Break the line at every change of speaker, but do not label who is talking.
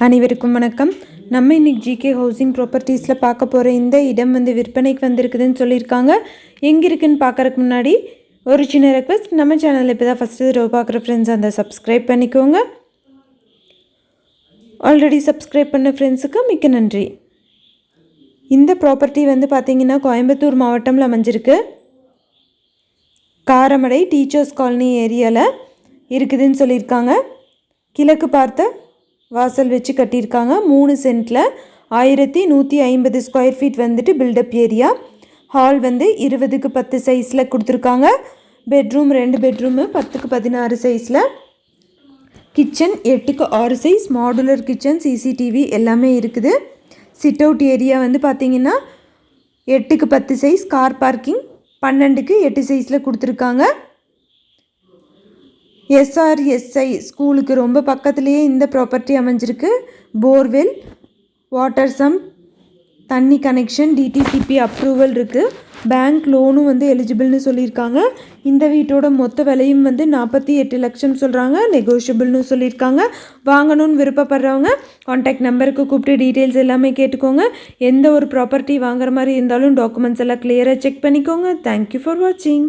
அனைவருக்கும் வணக்கம். நம்ம இன்றைக்கி ஜிகே ஹவுசிங் ப்ராப்பர்ட்டிஸில் பார்க்க போகிற இந்த இடம் வந்து விற்பனைக்கு வந்திருக்குதுன்னு சொல்லியிருக்காங்க. எங்கே இருக்குதுன்னு பார்க்கறதுக்கு முன்னாடி ஒரு சின்ன ரெக்வஸ்ட் நம்ம சேனலில் இப்போ தான் ஃபஸ்ட்டு தடவை பார்க்குற ஃப்ரெண்ட்ஸ் அந்த சப்ஸ்கிரைப் பண்ணிக்கோங்க. ஆல்ரெடி சப்ஸ்கிரைப் பண்ண ஃப்ரெண்ட்ஸுக்கு மிக்க நன்றி. இந்த ப்ராப்பர்ட்டி வந்து பார்த்திங்கன்னா கோயம்புத்தூர் மாவட்டம்ல அமைஞ்சிருக்கு. காரமடை டீச்சர்ஸ் காலனி ஏரியாவில் இருக்குதுன்னு சொல்லியிருக்காங்க. கிழக்கு பார்த்த வாசல் வச்சு கட்டியிருக்காங்க. மூணு சென்ட்டில் ஆயிரத்தி நூற்றி ஐம்பது ஸ்கொயர் ஃபீட் வந்துட்டு பில்டப் ஏரியா ஹால் வந்து இருபதுக்கு பத்து சைஸில் கொடுத்துருக்காங்க. பெட்ரூம் ரெண்டு பெட்ரூமு பத்துக்கு பதினாறு சைஸில் கிச்சன் எட்டுக்கு ஆறு சைஸ் மாடுலர் கிச்சன் சிசிடிவி எல்லாமே இருக்குது. சிட் அவுட் ஏரியா வந்து பார்த்தீங்கன்னா எட்டுக்கு பத்து சைஸ் கார் பார்க்கிங் பன்னெண்டுக்கு எட்டு சைஸில் கொடுத்துருக்காங்க. எஸ்ஆர்எஸ்ஐ ஸ்கூலுக்கு ரொம்ப பக்கத்துலேயே இந்த ப்ராப்பர்ட்டி அமைஞ்சிருக்கு. போர்வெல் வாட்டர் சம் தண்ணி கனெக்ஷன் டிடிசிபி அப்ரூவல் இருக்குது பேங்க் லோனும் வந்து எலிஜிபிள்னு சொல்லியிருக்காங்க. இந்த வீட்டோட மொத்த விலையும் வந்து நாற்பத்தி எட்டு லட்சம் சொல்கிறாங்க நெகோஷியபிள்னு சொல்லியிருக்காங்க. வாங்கணும்னு விருப்பப்படுறவங்க காண்டாக்ட் நம்பருக்கு கூப்பிட்டு டீட்டெயில்ஸ் எல்லாமே கேட்டுக்கோங்க. எந்த ஒரு ப்ராப்பர்ட்டி வாங்குற மாதிரி இருந்தாலும் டாக்குமெண்ட்ஸ் எல்லாம் கிளியராக செக் பண்ணிக்கோங்க. தேங்க்யூ ஃபார் வாட்சிங்